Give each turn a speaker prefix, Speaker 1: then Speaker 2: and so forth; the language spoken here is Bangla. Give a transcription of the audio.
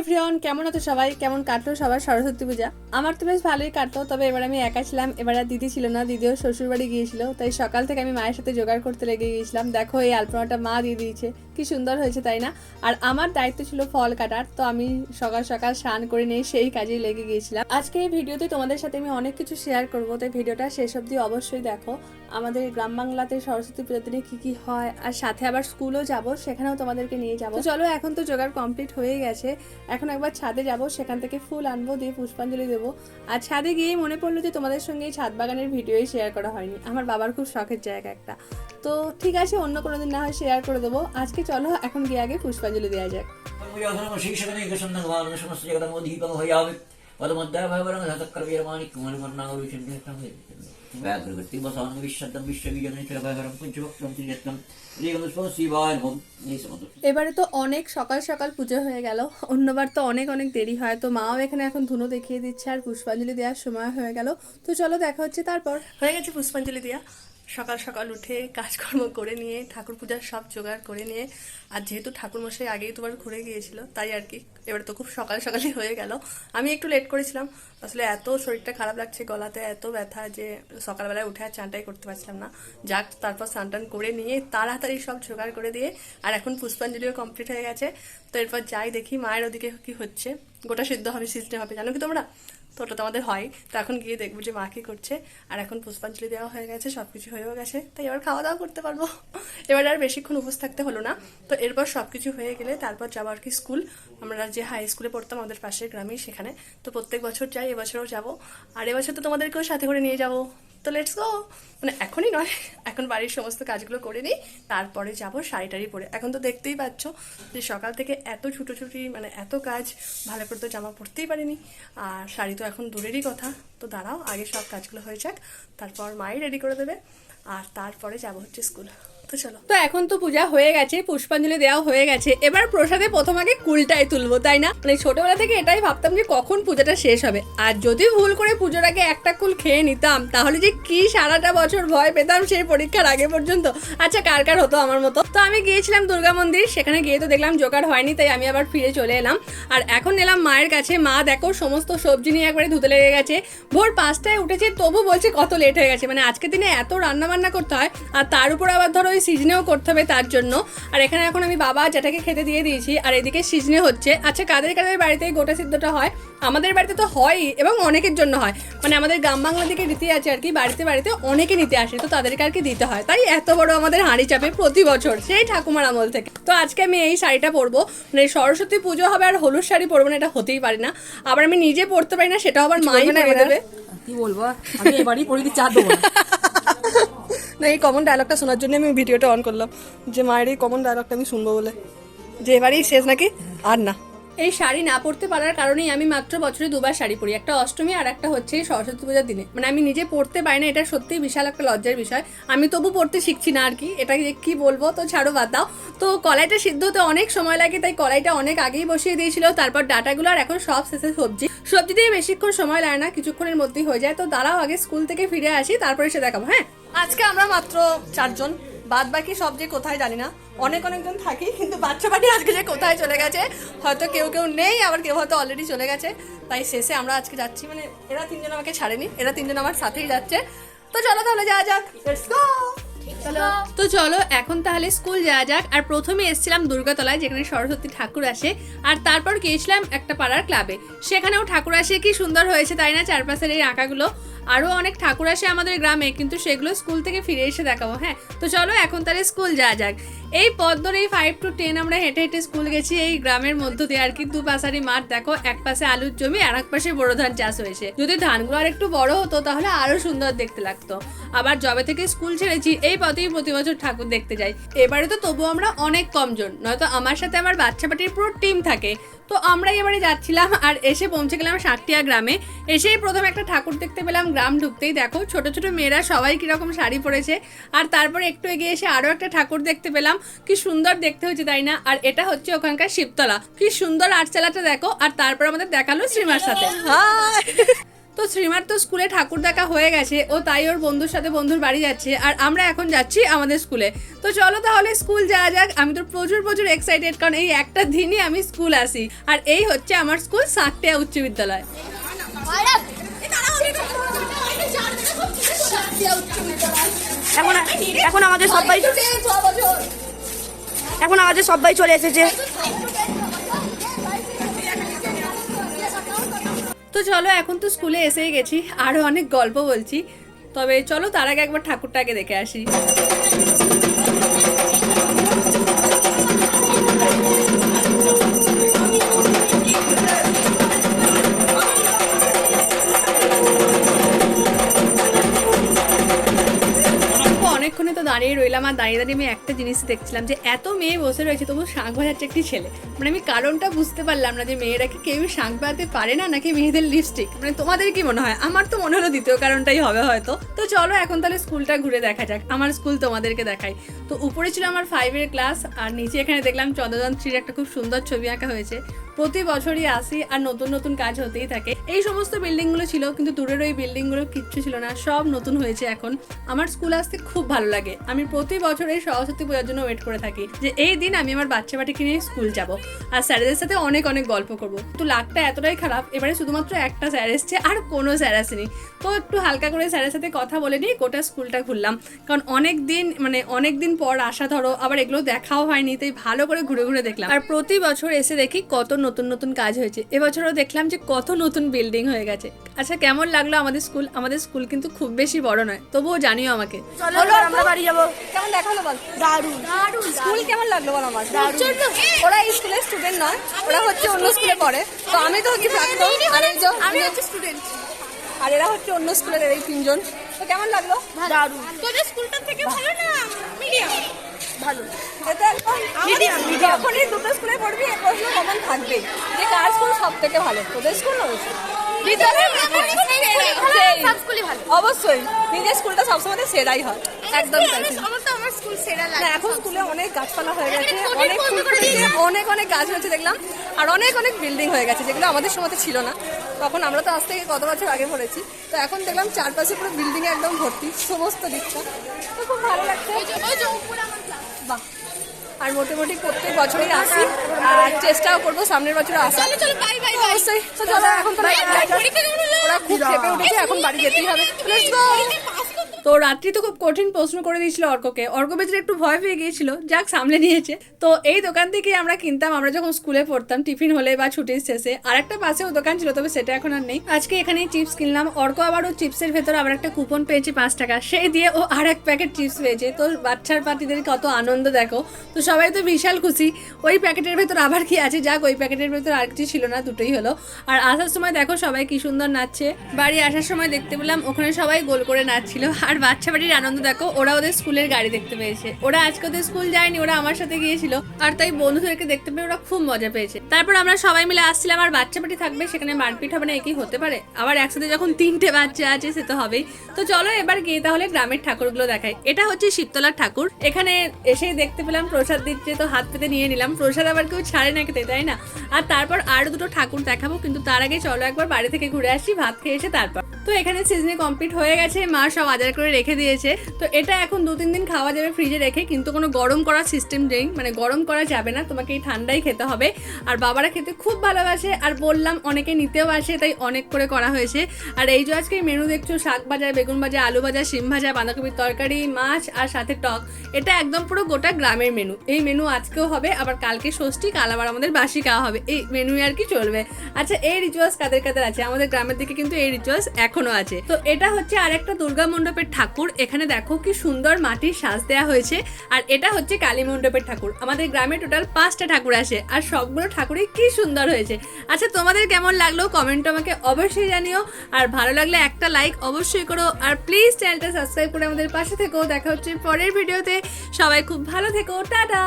Speaker 1: এভরিওয়ান, কেমন আছো সবাই? কেমন কাটলো সবার সরস্বতী পূজা? আমার তো বেশ ভালোই কাটতো তবে এবার আমি একা ছিলাম, এবার আর দিদি ছিল না, দিদিও শ্বশুর বাড়ি গিয়েছিল, তাই সকাল থেকে আমি মায়ের সাথে জোগাড় করতে লেগে গিয়েছিলাম। দেখো, এই আলপনাটা মা দিয়ে দিয়েছে, কি সুন্দর হয়েছে, তাই না? আর আমার দায়িত্ব ছিল ফল কাটার, তো আমি সকাল সকাল স্নান করে নিয়ে সেই কাজেই লেগে গিয়েছিলাম। আজকে এই ভিডিওতে তোমাদের সাথে আমি অনেক কিছু শেয়ার করব, তাই ভিডিওটা শেষ অবধি অবশ্যই দেখো। আমাদের গ্রাম বাংলাতে সরস্বতী পুজোর দিনে কী কী হয়, আর সাথে আবার স্কুলও যাব, সেখানেও তোমাদেরকে নিয়ে যাব। চলো, এখন তো জোগাড় কমপ্লিট হয়ে গেছে। এখন একবার ছাদে যাব, সেখান থেকে ফুল আনব, দিয়ে পুষ্পাঞ্জলি দেবো। আর ছাদে গিয়েই মনে পড়ল যে তোমাদের সঙ্গে এই ছাদ বাগানের ভিডিওই শেয়ার করা হয়নি। আমার বাবার খুব শখের জায়গা একটা। তো ঠিক আছে, অন্য কোনো দিন না হয় শেয়ার করে দেবো। আজকে চলো, এখন গিয়ে আগে পুষ্পাঞ্জলি দেওয়া যাক।
Speaker 2: जगदमोदीपं हयामि पदमध्याभवरं धतकर्वीरमाणि कुमलिवर्णागरुचन्द्रव्याघ्रवृत्ति वसानं विश्शब्दं विश्वबीजनेत्रभयहरं पुञ्चभक्तं त्रियत्नं रेगनुष्पं शिवाय नमः এই সমস্ত
Speaker 1: এবারে তো অনেক সকাল সকাল পুজো হয়ে গেল অন্যবার তো অনেক অনেক দেরি হয় তো মাও এখানে এখন ধুনো দেখিয়ে দিচ্ছে আর পুষ্পাঞ্জলি দেওয়ার সময় হয়ে গেল তো চলো দেখা হচ্ছে তারপর হয়ে গেছে পুষ্পাঞ্জলি দেওয়া সকাল সকাল উঠে কাজকর্ম করে নিয়ে, ঠাকুর পূজার সব জোগাড় করে নিয়ে, আর যেহেতু ঠাকুর মশাই আগেই তোমার ঘুরে গিয়েছিল, তাই আর কি, এবার তো খুব সকাল সকালই হয়ে গেল। আমি একটু লেট করেছিলাম, আসলে এত শরীরটা খারাপ লাগছে গলাতে, এত ব্যথা যে সকালবেলায় উঠে আর চানটাই করতে পারছিলাম না। যাক, তারপর স্নান টান করে নিয়ে তাড়াতাড়ি সব জোগাড় করে দিয়ে, আর এখন পুষ্পাঞ্জলিও কমপ্লিট হয়ে গেছে। তো এরপর যাই দেখি মায়ের ওদিকে কি হচ্ছে। গোটা সিদ্ধ হবে সিস্টেম হবে, জানো কি তোমরা? তো ওটা তো আমাদের হয়। তো এখন গিয়ে দেখব যে মা কি করছে। আর এখন পুষ্পাঞ্জলি দেওয়া হয়ে গেছে সব কিছু হয়েও গেছে। তাই এবার খাওয়া দাওয়া করতে পারব। এবার আর বেশিক্ষণ উপোস থাকতে হলো না। তো এরপর সব কিছু হয়ে গেলে তারপর যাব আর কি স্কুল। আমরা যে হাই স্কুলে পড়তাম আমাদের পাশের গ্রামেই সেখানে। তো প্রত্যেক বছর যাই, এবছরও যাব। আর এবছর তো তোমাদেরকেও সাথে করে নিয়ে যাব। তো লেটস গো মানে এখনই নয়, এখন বাড়ির সমস্ত কাজগুলো করে নিই, তারপরে যাব শাড়ি টাড়ি পরে। এখন তো দেখতেই পাচ্ছ যে সকাল থেকে এত ছুটোছুটি মানে এত কাজ, ভালো করে তো জামা পরতেই পারিনি। আর শাড়ি তো এখন দূরেরই কথা। তো দাঁড়াও, আগে সব কাজগুলো হয়ে যাক, তারপর মাই রেডি করে দেবে, আর তারপরে যাব হচ্ছে স্কুল তো চলো। তো এখন তো পূজা হয়ে গেছে, পুষ্পাঞ্জলি দেওয়া হয়ে গেছে। এবার প্রসাদে প্রথম আগে কুলটাই তুলবো, তাই না? মানে ছোটবেলা থেকে এটাই ভাবতাম যে কখন পূজাটা শেষ হবে। আর যদি ভুল করে পুজোর আগে একটা কুল খেয়ে নিতাম, তাহলে যে কি সারাটা বছর ভয় পেতাম সেই পরীক্ষার আগে পর্যন্ত। আচ্ছা কার কার হতো আমার মতো? তো আমি গিয়েছিলাম দুর্গা মন্দির, সেখানে গিয়ে তো দেখলাম জোগাড় হয়নি, তাই আমি আবার ফিরে চলে এলাম। আর এখন এলাম মায়ের কাছে। মা, দেখো, সমস্ত সবজি নিয়ে একবারে ধুতে লেগে গেছে। ভোর পাঁচটায় উঠেছে, তবু বলছে কত লেট হয়ে গেছে। মানে আজকের দিনে এত রান্না বান্না করতে হয়, আর তার উপর আবার ধরো ওই সিজনেও করতে হবে তার জন্য। আর এখানে এখন আমি বাবা যেটাকে খেতে দিয়ে দিয়েছি আর এদিকে সিজনে হচ্ছে। আচ্ছা কাদের কাদের বাড়িতে গোটা সিদ্ধটা হয়? আমাদের বাড়িতে তো হয়ই এবং অনেকের জন্য হয়। মানে আমাদের গ্রাম বাংলা দিকে রীতি আছে আর কি বাড়িতে বাড়িতে অনেকে নিতে আসে তো তাদেরকে আর কি দিতে হয়। তাই এত বড় আমাদের হাঁড়ি চাপে প্রতি বছর সেই ঠাকুমার আমল থেকে। তো আজকে আমি এই শাড়িটা পরবো। মানে সরস্বতী পুজো হবে আর হলুদ শাড়ি পরবো না এটা হতেই পারে না। আবার আমি নিজে পরতে পারি না সেটাও আবার মাই
Speaker 3: না
Speaker 1: দেবে।
Speaker 3: কি বলব? আমি এবারই পরিধি চা দেবো। না।
Speaker 1: এই কমন ডায়লগটা শোনার জন্য আমি ভিডিওটা অন করলাম যে মায়ের এই কমন ডায়লগটা আমি শুনব বলে। যে, এবারেই শেষ নাকি? আর না। এই শাড়ি না পরতে পারার কারণেই আমি মাত্র বছরে দুবার শাড়ি পরি। একটা অষ্টমী আর একটা হচ্ছে সরস্বতী পূজার দিনে। মানে আমি নিজে পড়তে পারি না, এটা সত্যিই বিশাল একটা লজ্জার বিষয়। আমি তবু পড়তে শিখছি না আর কি। এটা কি বলব, তো ছাড়ো, বাদ দাও। তো কলাইটা সিদ্ধ হতে অনেক সময় লাগে, তাই কলাইটা অনেক আগেই বসিয়ে দিয়েছিল। তারপর ডাটাগুলো আর এখন সব শেষে সবজি। সবজি দিয়ে বেশিক্ষণ সময় লাগে না, কিছুক্ষণের মধ্যেই হয়ে যায়। তো দাঁড়াও, আগে স্কুল থেকে ফিরে আসি, তারপরে সে দেখাবো হ্যাঁ? আজকে আমরা মাত্র চারজন বাদ বাকি সব যে কোথায় জানি না। অনেক অনেকজন থাকি, কিন্তু বাচ্চা পাটি আজকে যে কোথায় চলে গেছে, হয়তো কেউ কেউ নেই, আবার কেউ হয়তো অলরেডি চলে গেছে। তাই শেষে আমরা আজকে যাচ্ছি মানে এরা তিনজন আমাকে ছাড়েনি, এরা তিনজন আমার সাথেই যাচ্ছে। তো চলো তাহলে যাওয়া যাক। তো চলো, এখন তাহলে স্কুল যাওয়া যাক। আর প্রথমে এসেছিলাম দুর্গাতলায়, যেখানে সরস্বতী ঠাকুর আসে। আর তারপর গিয়েছিলাম একটা পাড়ার ক্লাবে সেখানেও ঠাকুর আসে, কি সুন্দর হয়েছে তাই না চারপাশের এই আঁকাগুলো? আরও অনেক ঠাকুর আসে আমাদের গ্রামে, কিন্তু সেগুলো স্কুল থেকে ফিরে এসে দেখাবো হ্যাঁ? তো চলো এখন তাহলে স্কুল যাওয়া যাক। এই পথ ধরে এই ফাইভ টু টেন আমরা হেঁটে হেঁটে স্কুল গেছি, এই গ্রামের মধ্য দিয়ে আর কি, দু পাশারি মাঠ, দেখো, এক পাশে আলুর জমি, আর এক পাশে বড় ধান চাষ হয়েছে। যদি ধানগুলো আর একটু বড় হতো, তাহলে আরও সুন্দর দেখতে লাগতো। আবার জবে থেকে স্কুল ছেড়েছি, এই পথেই প্রতি বছর ঠাকুর দেখতে যাই। এবারে তো তবু আমরা অনেক কমজন, নয়তো আমার সাথে আমার বাচ্চা পাটির পুরো টিম থাকে। তো আমরা এবারে যাচ্ছিলাম, আর এসে পৌঁছে গেলাম সাতটিয়া গ্রামে। এসেই প্রথমে একটা ঠাকুর দেখতে পেলাম গ্রাম ঢুকতেই। দেখো, ছোট ছোট মেয়েরা সবাই কীরকম শাড়ি পরেছে। আর তারপর একটু এগিয়ে এসে আরও একটা ঠাকুর দেখতে পেলাম। কি সুন্দর দেখতে হয়েছে, তাই না? আর এটা হচ্ছে ওখানকার শিবতলা। কি সুন্দর আটচালাটা দেখো, আর তারপর আমাদের দেখাল শ্রীমার সাথে। তো শ্রীমার তো স্কুলে ঠাকুর দেখা হয়ে গেছে, ও তাই ওর বন্ধুর সাথে বন্ধুর বাড়ি যাচ্ছে, আর আমরা এখন যাচ্ছি আমাদের স্কুলে। তো চলো তাহলে স্কুল যাওয়া যাক, আমি তো প্রচুর প্রচুর এক্সাইটেড কারণ এই একটা দিনই আমি স্কুল আসি, আর এই হচ্ছে আমার স্কুল সাঁকটিয়া উচ্চ বিদ্যালয়।
Speaker 3: এখন এখন আমাদের সবাই এখন আমাদের সবাই চলে এসেছে।
Speaker 1: চলো, এখন তো স্কুলে এসেই গেছি। আরও অনেক গল্প বলছি। তবে চলো, তার আগে একবার ঠাকুরটাকে দেখে আসি। দাঁড়িয়ে আর দাঁড়িয়ে দাঁড়িয়ে আমি একটা জিনিস দেখছিলাম যে এত মেয়ে বসে রয়েছে, তবু শাঁখ বাজাচ্ছে একটি ছেলে। মানে আমি কারণটা বুঝতে পারলাম না যে মেয়েরা কি কেউ শাঁখ বাজাতে পারে না নাকি মেয়েদের লিপস্টিক মানে তোমাদের কি মনে হয়? আমার তো মনে হলো দ্বিতীয় কারণটাই হবে হয়তো। তো চলো এখন তাহলে স্কুলটা ঘুরে দেখা যাক। আমার স্কুল তোমাদেরকে দেখাই। তো উপরে ছিল আমার ফাইভের ক্লাস আর নিচে এখানে দেখলাম চন্দ্রযান্ত্রীর একটা খুব সুন্দর ছবি আঁকা হয়েছে। প্রতি বছরই আসি আর নতুন নতুন কাজ হতেই থাকে। এই সমস্ত বিল্ডিংগুলো ছিল, কিন্তু দূরের ওই বিল্ডিংগুলো কিচ্ছু ছিল না, সব নতুন হয়েছে এখন। আমার স্কুল আসতে খুব ভালো লাগে। আমি প্রতি বছর এই সরস্বতী পূজার জন্য ওয়েট করে থাকি যে এই দিন আমি আমার বাচ্চা বাটিকে নিয়ে স্কুল যাব। আর স্যারেদের সাথে অনেক অনেক গল্প করব। তো লাকটা এতটাই খারাপ, এবারে শুধুমাত্র একটা স্যার এসছে আর কোনো স্যার আসেনি। তো একটু হালকা করে স্যারের সাথে কথা বলে নিয়ে গোটা স্কুলটা ঘুরলাম। কারণ অনেক দিন মানে অনেক দিন পর আসা ধরো, আবার এগুলো দেখাও হয়নি, তাই ভালো করে ঘুরে ঘুরে দেখলাম। আর প্রতি বছর এসে দেখি কত নতুন নতুন কাজ হয়েছে। এবছরও দেখলাম যে কত নতুন বিল্ডিং হয়ে গেছে। আচ্ছা কেমন লাগল আমাদের স্কুল? আমাদের স্কুল কিন্তু খুব বেশি বড় নয় তবুও জানিও আমাকে।
Speaker 3: চলো আমরা বাড়ি যাব।
Speaker 1: কেমন দেখাল বল?
Speaker 3: দারুণ।
Speaker 1: স্কুল কেমন লাগল বল আমার? ওরা এই স্কুলের স্টুডেন্ট নয় ওরা হচ্ছে অন্য স্কুলে পড়ে। তো আমি তো হচ্ছে প্রাক্তন আর এই যে আমি হচ্ছে স্টুডেন্ট আর এরা হচ্ছে অন্য স্কুলের এই তিনজন। তো কেমন লাগল?
Speaker 3: দারুণ।
Speaker 1: তোদের স্কুলটা থেকে ভালো না? মিডিয়াম।
Speaker 3: ভালো
Speaker 1: এটা একদম যখনই দুটো স্কুলে পড়বি এ প্রশ্ন কমন থাকবে যে কার স্কুল সব থেকে ভালো তোদের স্কুল না ওদের স্কুল? সেই। অবশ্যই। নিজের স্কুলটা সবসময় সেরাই হয়। একদম এখন স্কুলে অনেক গাছপালা হয়ে গেছে অনেক অনেক অনেক গাছ হয়েছে দেখলাম আর অনেক অনেক বিল্ডিং হয়ে গেছে যেগুলো আমাদের সময় ছিল না। তখন আমরা তো আজ থেকে কত বছর আগে পড়েছি তো এখন দেখলাম চারপাশে পুরো বিল্ডিং একদম ভর্তি সমস্ত দিকটা। তো খুব ভালো লাগছে। বাহ। আর মোটামুটি প্রত্যেক বছরই আসি। আর চেষ্টাও করব সামনের বছর আসা অবশ্যই। তো চলো এখন তো ওরা খুব খেপে উঠেছে এখন বাড়ি যেতেই হবে! তো রাত্রি তো খুব কঠিন প্রশ্ন করে দিয়েছিল অর্ককে। অর্ক বেচারা একটু ভয় পেয়ে গিয়েছিল, যাক সামলে নিয়েছে। তো এই দোকান থেকে আমরা কিনতাম, আমরা যখন স্কুলে পড়তাম, টিফিন হলে বা ছুটির শেষে আর একটা পাশেও দোকান ছিল, তবে সেটা এখন আর নেই। আজকে এখানে চিপস কিনলাম। অর্ক আবারও চিপসের ভেতর আবার একটা কুপন পেয়েছে পাঁচ টাকা। সেই দিয়ে ও আর এক প্যাকেট চিপস পেয়েছে। তো বাচ্চার পার্টিদের কত আনন্দ দেখো। তো সবাই তো বিশাল খুশি। ওই প্যাকেটের ভেতর আবার কি আছে? যাক, ওই প্যাকেটের ভেতর আর কিছু ছিল না, দুটোই হলো। আর আসার সময় দেখো সবাই কি সুন্দর নাচছে। বাড়ি আসার সময় দেখতে পেলাম, ওখানে সবাই গোল করে নাচছিল। আর বাচ্চা বাড়ির আনন্দ দেখো, ওরা ওদের স্কুলের গাড়ি দেখতে পেয়েছে। ওরা আজকে ওদের স্কুল যায়নি, ওরা আমার সাথে গিয়েছিল। আর তাই বন্ধুদেরকে দেখতে পেয়ে ওরা খুব মজা পেয়েছে। তারপর আমরা সবাই মিলে আসছিলাম, আর বাচ্চা বাড়ি থাকবে, সেখানে মারপিট হবে না একই হতে পারে? আবার একসাথে যখন তিনটে বাচ্চা আছে, সে তো হবেই। তো চলো এবার গিয়ে তাহলে গ্রামের ঠাকুরগুলো দেখাই। এটা হচ্ছে শিবতলার ঠাকুর। এখানে এসেই দেখতে পেলাম, প্রসাদ দিচ্ছে, তো হাত পেতে নিয়ে নিলাম। প্রসাদ আবার কেউ ছাড়ে না খেতে তাই না? আর তারপর আরও দুটো ঠাকুর দেখাবো, কিন্তু তার আগে চলো একবার বাড়ি থেকে ঘুরে আসি, ভাত খেয়ে এসে তারপর। তো এখানে সিজনে কমপ্লিট হয়ে গেছে, মা সব আদার করে রেখে দিয়েছে। তো এটা এখন দু তিন দিন খাওয়া যাবে ফ্রিজে রেখে, কিন্তু কোনো গরম করার সিস্টেম নেই মানে গরম করা যাবে না, তোমাকে এই ঠান্ডাই খেতে হবে। আর বাবারা খেতে খুব ভালোবাসে, আর বললাম অনেকে নিতেও আসে, তাই অনেক করে করা হয়েছে। আর এই যে আজকে মেনু দেখছ, শাক ভাজা, বেগুন ভাজা, আলু ভাজা, শিম ভাজা, বাঁধাকপির তরকারি, মাছ আর সাথে টক, এটা একদম পুরো গোটা গ্রামের মেনু এই মেনু আজকেও হবে, আবার কালকে ষষ্ঠী, কাল আবার আমাদের বাসি খাওয়া হবে। এই মেনু আর কি চলবে। আচ্ছা এই রিচুয়ালস কাদের কাদের আছে? আমাদের গ্রামের দিকে কিন্তু এই রিচুয়ালস এখনও আছে। তো এটা হচ্ছে আরেকটা দুর্গা মণ্ডপের ঠাকুর। এখানে দেখো কি সুন্দর মাটির সাজ দেওয়া হয়েছে। আর এটা হচ্ছে কালী মণ্ডপের ঠাকুর। আমাদের গ্রামে টোটাল পাঁচটা ঠাকুর আসে আর সবগুলো ঠাকুরই কি সুন্দর হয়েছে। আচ্ছা তোমাদের কেমন লাগল? কমেন্ট আমাকে অবশ্যই জানিও। আর ভালো লাগলে একটা লাইক অবশ্যই করো। আর প্লিজ চ্যানেলটা সাবস্ক্রাইব করে আমাদের পাশে থেকো। দেখা হচ্ছে পরের ভিডিওতে সবাই খুব ভালো থেকো। টাটা!